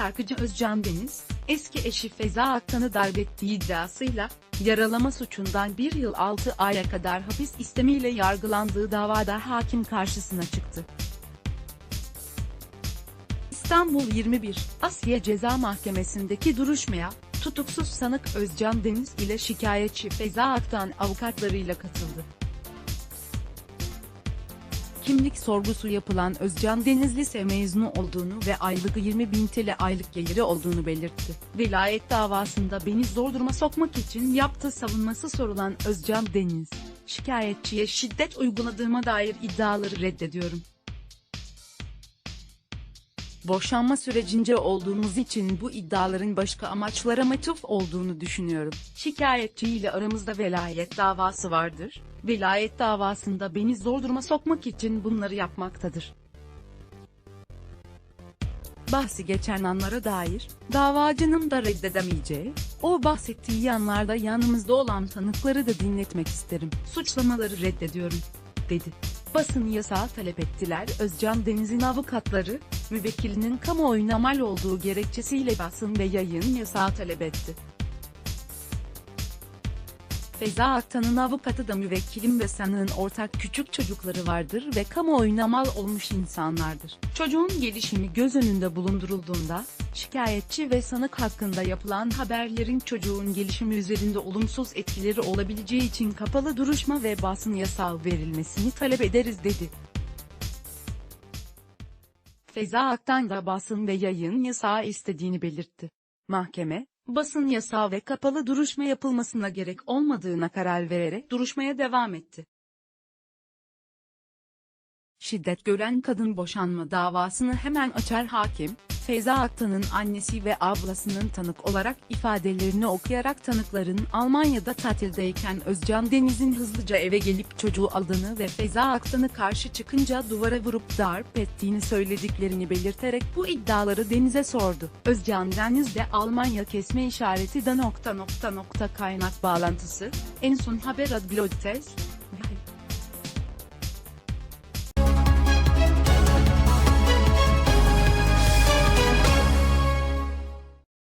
şarkıcı Özcan Deniz, eski eşi Feza Aktan'ı darp ettiği iddiasıyla, yaralama suçundan bir yıl 6 aya kadar hapis istemiyle yargılandığı davada hakim karşısına çıktı. İstanbul 21, Asya Ceza Mahkemesi'ndeki duruşmaya, tutuksuz sanık Özcan Deniz ile şikayetçi Feza Aktan avukatlarıyla katıldı. Kimlik sorgusu yapılan Özcan Deniz lise mezunu olduğunu ve aylık 20 bin TL aylık geliri olduğunu belirtti. Velayet davasında beni zor duruma sokmak için yaptığı savunması sorulan Özcan Deniz, şikayetçiye şiddet uyguladığıma dair iddiaları reddediyorum. Boşanma sürecince olduğumuz için bu iddiaların başka amaçlara matuf olduğunu düşünüyorum. Şikayetçi ile aramızda velayet davası vardır. Velayet davasında beni zor duruma sokmak için bunları yapmaktadır. Bahsi geçen anlara dair, davacının da reddedemeyeceği, o bahsettiği yanlarda yanımızda olan tanıkları da dinletmek isterim. Suçlamaları reddediyorum, dedi. Basın yasağı talep ettiler. Özcan Deniz'in avukatları, müvekkilinin kamuoyuna mal olduğu gerekçesiyle basın ve yayın yasağı talep etti. Feza Aktan'ın avukatı da müvekkilim ve sanığın ortak küçük çocukları vardır ve kamuoyuna mal olmuş insanlardır. Çocuğun gelişimi göz önünde bulundurulduğunda, şikayetçi ve sanık hakkında yapılan haberlerin çocuğun gelişimi üzerinde olumsuz etkileri olabileceği için kapalı duruşma ve basın yasağı verilmesini talep ederiz dedi. Feza Aktan da basın ve yayın yasağı istediğini belirtti. Mahkeme, basın yasağı ve kapalı duruşma yapılmasına gerek olmadığına karar vererek duruşmaya devam etti. Şiddet gören kadın boşanma davasını hemen açar hakim, Feyza Aktan'ın annesi ve ablasının tanık olarak ifadelerini okuyarak tanıkların Almanya'da tatildeyken Özcan Deniz'in hızlıca eve gelip çocuğu aldığını ve Feyza Aktan'ı karşı çıkınca duvara vurup darp ettiğini söylediklerini belirterek bu iddiaları Deniz'e sordu. Özcan Deniz de Almanya kesme işareti de nokta nokta nokta kaynak bağlantısı, en son haber adblogtes,